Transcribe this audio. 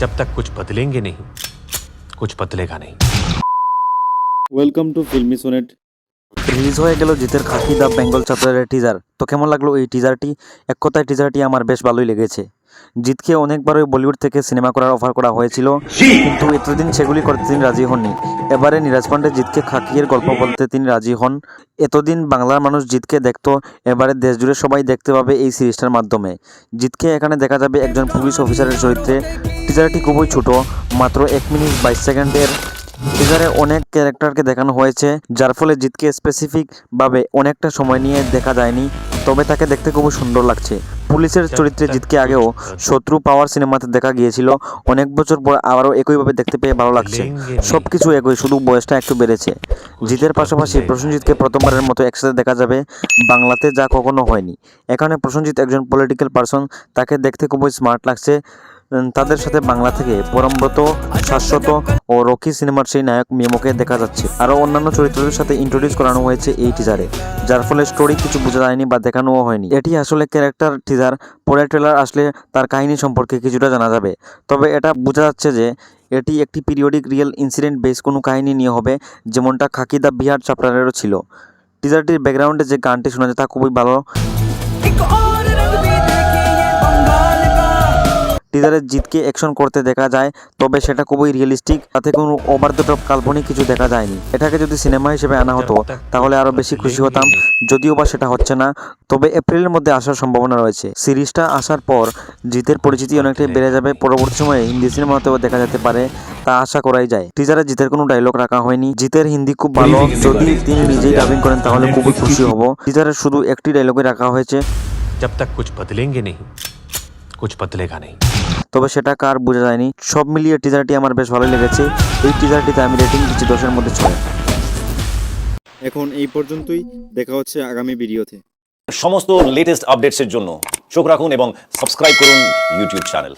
जब तक कुछ बदलेंगे नहीं कुछ बदलेगा नहीं। Welcome to filmy sonnet release হয়ে গেল জিতের খাকি দ্য বেঙ্গল চ্যাপ্টারের টিজার তো কেমন লাগল এই টিজারটি এক কথায় টিজারটি আমার বেশ ভালোই লেগেছে। জিতকে অনেকবারই বলিউড থেকে সিনেমা করার অফার করা হয়েছিল, কিন্তু এতদিন সেগুলি করতে তিনি রাজি হননি। এবারে নীরাজ পান্ডে জিতকে খাকিয়ের গল্প বলতে তিনি রাজি হন। এতদিন বাংলার মানুষ জিতকে দেখতো, এবারে দেশ জুড়ে সবাই দেখতে পাবে এই সিরিজটার মাধ্যমে। জিতকে এখানে দেখা যাবে একজন পুলিশ অফিসারের চরিত্রে। টিজারটি খুবই ছোট, মাত্র এক মিনিট বাইশ সেকেন্ডের টিজারে অনেক ক্যারেক্টারকে দেখানো হয়েছে যার ফলে জিতকে স্পেসিফিক ভাবে অনেকটা সময় নিয়ে দেখা যায়নি তবে তাকে দেখতে খুবই সুন্দর লাগছে। পুলিশের চরিত্রে জিতকে আগেও শত্রু পাওয়ার সিনেমাতে দেখা গিয়েছিল অনেক বছর পর আবারও একইভাবে দেখতে পেয়ে ভালো লাগছে। সব কিছু একই শুধু বয়সটা একটু বেড়েছে। জিতের পাশাপাশি প্রসেনজিৎকে প্রথমবারের মতো একসাথে দেখা যাবে বাংলাতে যা কখনো হয়নি। এখানে প্রসেনজিৎ একজন পলিটিক্যাল পার্সন তাকে দেখতে খুবই স্মার্ট লাগছে। তাদের সাথে বাংলা থেকে পরমব্রত, শাশ্বত ও রকি সিনেমার সেই নায়ক মিমোকে দেখা যাচ্ছে। আরও অন্যান্য চরিত্রদের সাথে ইন্ট্রোডিউস করানো হয়েছে এই টিজারে যার ফলে স্টোরি কিছু বোঝা যায়নি বা দেখানোও হয়নি। এটি আসলে ক্যারেক্টার টিজার পরের ট্রেলার আসলে তার কাহিনী সম্পর্কে কিছুটা জানা যাবে। তবে এটা বোঝা যাচ্ছে যে, এটি একটি পিরিয়ডিক রিয়েল ইনসিডেন্ট বেস কোনো কাহিনী নিয়ে হবে, যেমনটা খাকি দ্য বিহার চ্যাপ্টারেরও ছিল। টিজারটির ব্যাকগ্রাউন্ডে যে গানটি শোনা যায় তা খুবই ভালো। টিজারের জিতকে অ্যাকশন করতে দেখা যায় তবে সেটা খুবই রিয়েলিস্টিক তাতে কোনো ওভার দ্য টপ কাল্পনিক কিছু দেখা যায়নি। এটাকে যদি সিনেমা হিসেবে আনা হতো তাহলে আরও বেশি খুশি হতাম। যদিও বা সেটা হচ্ছে না তবে এপ্রিলের মধ্যে আসার সম্ভাবনা রয়েছে। সিরিজটা আসার পর জিতের পরিচিতি অনেকটাই বেড়ে যাবে। পরবর্তী সময়ে হিন্দি সিনেমাতেও দেখা যেতে পারে তা আশা করাই যায়। টিজারে জিতের কোনো ডায়লগ রাখা হয়নি। জিতের হিন্দি খুব ভালো। যদি তিনি নিজেই ডাবিং করেন তাহলে খুবই খুশি হব। টিজারে শুধু একটি ডায়লগে রাখা হয়েছে। জব তক কুছ বদলেঙ্গে নেই কুছ বদলেগা নেই তবে সেটা কার বোঝা যায়নি। সব মিলিয়ে টিজারটি আমার বেশ ভালো লেগেছে। এই টিজারটিতে আমি রেটিং দিচ্ছি দশের মধ্যে ছয়। এখন এই পর্যন্তই। দেখা হচ্ছে আগামী ভিডিওতে। সমস্ত লেটেস্ট আপডেটসের জন্য চোখ রাখুন এবং সাবস্ক্রাইব করুন ইউটিউব চ্যানেল